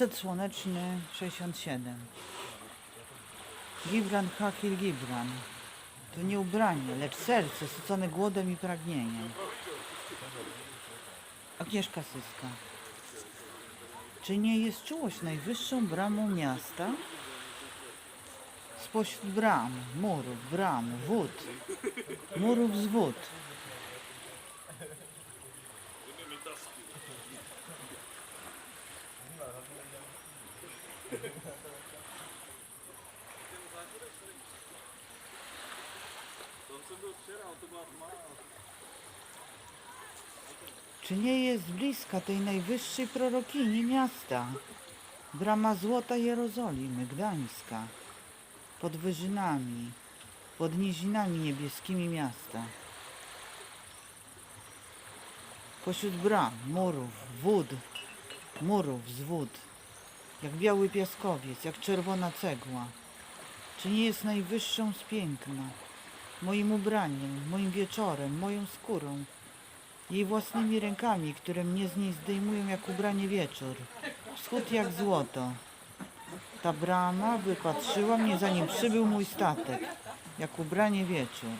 Facet słoneczny 67. Gibran Hakil Gibran. To nie ubranie, lecz serce sycone głodem i pragnieniem. Agnieszka Syska. Czy nie jest czułość najwyższą bramą miasta? Spośród bram, murów, bram, wód, murów z wód. Czy nie jest bliska tej najwyższej prorokini miasta? Brama złota Jerozolimy, Gdańska, pod wyżynami, pod nizinami niebieskimi miasta. Pośród bram, murów, wód, murów z wód, jak biały piaskowiec, jak czerwona cegła. Czy nie jest najwyższą z piękna, moim ubraniem, moim wieczorem, moją skórą, jej własnymi rękami, które mnie z niej zdejmują jak ubranie wieczór. Wschód jak złoto. Ta brama wypatrzyła mnie zanim przybył mój statek, jak ubranie wieczór.